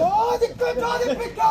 ചോദിക്കും ചോദിപ്പിക്കും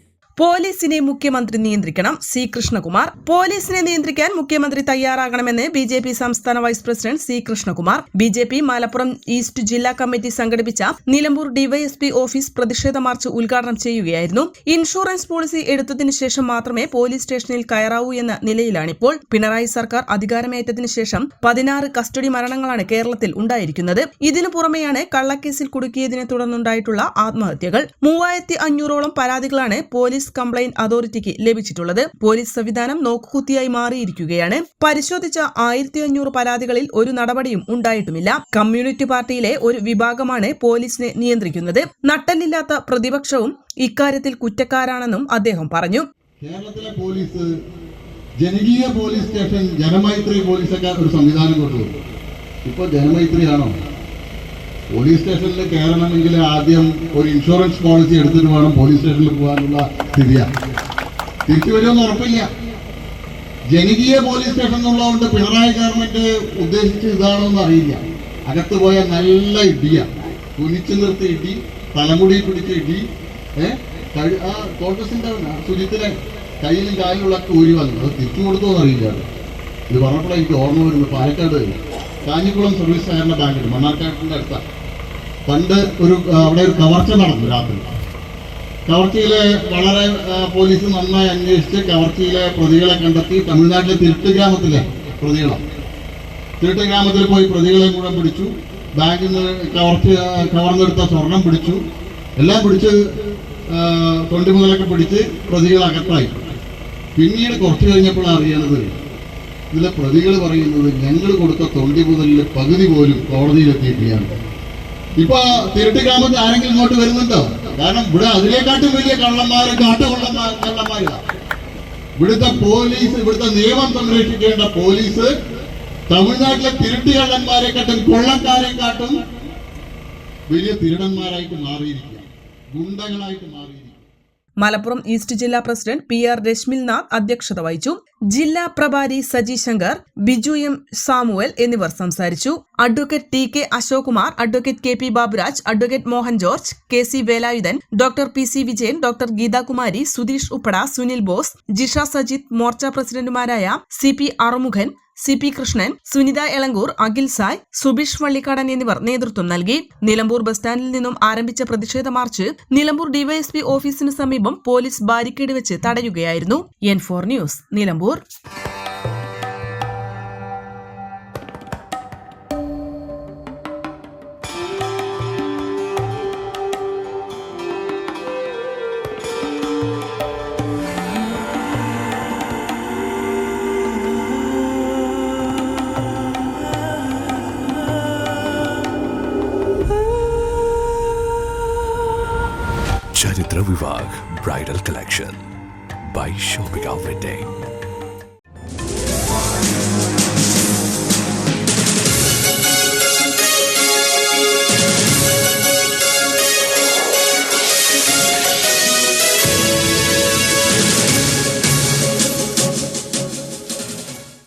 പോലീസിനെ മുഖ്യമന്ത്രി നിയന്ത്രിക്കണം. സി കൃഷ്ണകുമാർ. പോലീസിനെ നിയന്ത്രിക്കാൻ മുഖ്യമന്ത്രി തയ്യാറാകണമെന്ന് ബി ജെ പി സംസ്ഥാന vice president C Krishnakumar. B J P Malappuram east ജില്ലാ കമ്മിറ്റി സംഘടിപ്പിച്ച നിലമ്പൂർ ഡിവൈഎസ്പി ഓഫീസ് പ്രതിഷേധ മാർച്ച് ഉദ്ഘാടനം ചെയ്യുകയായിരുന്നു. ഇൻഷുറൻസ് പോളിസി എടുത്തതിനു ശേഷം മാത്രമേ പോലീസ് സ്റ്റേഷനിൽ കയറാവൂ എന്ന നിലയിലാണിപ്പോൾ. പിണറായി സർക്കാർ അധികാരമേറ്റതിനു ശേഷം പതിനാറ് കസ്റ്റഡി മരണങ്ങളാണ് കേരളത്തിൽ ഉണ്ടായിരിക്കുന്നത്. ഇതിനു പുറമെയാണ് കള്ളക്കേസിൽ കുടുക്കിയതിനെ തുടർന്നുണ്ടായിട്ടുള്ള ആത്മഹത്യകൾ. മൂവായിരത്തി അഞ്ഞൂറോളം പരാതികളാണ് പോലീസ് കംപ്ലയിന്റ് അതോറിറ്റിക്ക് ലഭിച്ചിട്ടുള്ളത്. പോലീസ് സംവിധാനം നോക്കുകുത്തിയായി മാറിയിരിക്കുകയാണ്. പരിശോധിച്ച ആയിരത്തി അഞ്ഞൂറ് പരാതികളിൽ ഒരു നടപടിയും ഉണ്ടായിട്ടുമില്ല. കമ്മ്യൂണിറ്റി പാർട്ടിയിലെ ഒരു വിഭാഗമാണ് പോലീസിനെ നിയന്ത്രിക്കുന്നത്. നട്ടല്ലില്ലാത്ത പ്രതിപക്ഷവും ഇക്കാര്യത്തിൽ കുറ്റക്കാരാണെന്നും അദ്ദേഹം പറഞ്ഞു. കേരളത്തിലെ പോലീസ് ജനകീയ പോലീസ് സ്റ്റേഷൻ ജനമൈത്രി പോലീസൊക്കെ ഒരു സംവിധാനം കൊണ്ടുവന്നു. ഇപ്പോൾ ജനമൈത്രിയാണോ? പോലീസ് സ്റ്റേഷനിൽ കയറണമെങ്കിൽ ആദ്യം ഒരു ഇൻഷുറൻസ് പോളിസി എടുത്തിട്ട് വേണം പോലീസ് സ്റ്റേഷനിൽ പോകാനുള്ള സ്ഥിതിയാണ് തിരിച്ചു വരുമെന്ന് ഉറപ്പില്ല. ജനകീയ പോലീസ് സ്റ്റേഷൻ എന്നുള്ളതുകൊണ്ട് പിണറായി ഗവൺമെന്റ് ഉദ്ദേശിച്ച് ഇതാണോന്ന് അറിയില്ല. അകത്ത് പോയ നല്ല ഇടിയ. കുനിച്ചു നിർത്തി ഇടി തലമുടി പിടിച്ച് ഇടി ഏഹ് ആ കോൺഗ്രസിന്റെ സുജിത്തിലെ കയ്യിലും കാലിലുള്ളൊക്കെ ഊരി വന്നു. അത് തിരിച്ചു കൊടുത്തോ അറിയില്ല ഇത് പറഞ്ഞപ്പോഴാണ് എനിക്ക് ഓർമ്മ വരുന്നത്. പാലക്കാട് കാഞ്ഞിക്കുളം സർവീസ് സഹകരണ ബാങ്കിൽ മണ്ണാർക്കാട്ടിന്റെ അടുത്താണ് പണ്ട് ഒരു അവിടെ ഒരു കവർച്ച നടന്നു രാത്രി. കവർച്ചയിലെ വളരെ പോലീസ് നന്നായി അന്വേഷിച്ച് കവർച്ചയിലെ പ്രതികളെ കണ്ടെത്തി തമിഴ്നാട്ടിലെ തിരുട്ട് ഗ്രാമത്തിലെ പ്രതികളാണ്. തിരുട്ട് ഗ്രാമത്തിൽ പോയി പ്രതികളെ മുഴുവൻ പിടിച്ചു. ബാങ്കിൽ നിന്ന് കവർച്ച കവർന്നെടുത്ത സ്വർണം പിടിച്ചു. എല്ലാം പിടിച്ച് തൊണ്ടി മുതലൊക്കെ പിടിച്ച് പ്രതികൾ അകത്തായി. പിന്നീട് കുറച്ച് കഴിഞ്ഞപ്പോഴാണ് അറിയണത് ഇതിലെ പ്രതികൾ പറയുന്നത് ഞങ്ങൾ കൊടുത്ത തൊണ്ടി മുതലിൽ പകുതി പോലും കോടതിയിലെത്തിയിട്ടില്ല. ഇപ്പൊ തിരട്ടി ഗ്രാമത്തിൽ ആരെങ്കിലും ഇങ്ങോട്ട് വരുന്നുണ്ടോ? കാരണം ഇവിടെ അതിലേക്കാട്ടും വലിയ കള്ളന്മാര് കാട്ടുകൊള്ളന്മാർ കള്ളന്മാരാ ഇവിടുത്തെ പോലീസ് ഇവിടുത്തെ നിയമം സംരക്ഷിക്കേണ്ട പോലീസ് തമിഴ്നാട്ടിലെ തിരുട്ട് കള്ളന്മാരെക്കാട്ടും കൊള്ളക്കാരെക്കാട്ടും വലിയ തിരുടന്മാരായിട്ട് മാറിയിരിക്കുക ഗുണ്ടകളായിട്ട് മാറിയിരിക്കുക മലപ്പുറം ഈസ്റ്റ് ജില്ലാ പ്രസിഡന്റ് പി ആർ രശ്മിൽനാഥ് അധ്യക്ഷത വഹിച്ചു. ജില്ലാ പ്രഭാരി സജി ശങ്കർ ബിജു എം സാമുവൽ എന്നിവർ സംസാരിച്ചു. Advocate T K Ashok Kumar advocate K P Baburaj advocate Mohan George K C Velayudhan doctor P C Vijayan doctor Geethakumari Sudheesh Uppada Sunil Bose Jisha Sajith Morcha പ്രസിഡന്റുമാരായ C P Arumukhan C P Krishnan Sunitha Elankur Akhil Sai Subeesh Vallikkadan എന്നിവർ നേതൃത്വം നൽകി. Nilambur bus സ്റ്റാൻഡിൽ നിന്നും ആരംഭിച്ച പ്രതിഷേധ March Nilambur DYSP ഓഫീസിന് സമീപം പോലീസ് ബാരിക്കേഡ് വെച്ച് തടയുകയായിരുന്നു. N four news Nilambur. ചരിത്ര Vivah bridal collection by shopping wedding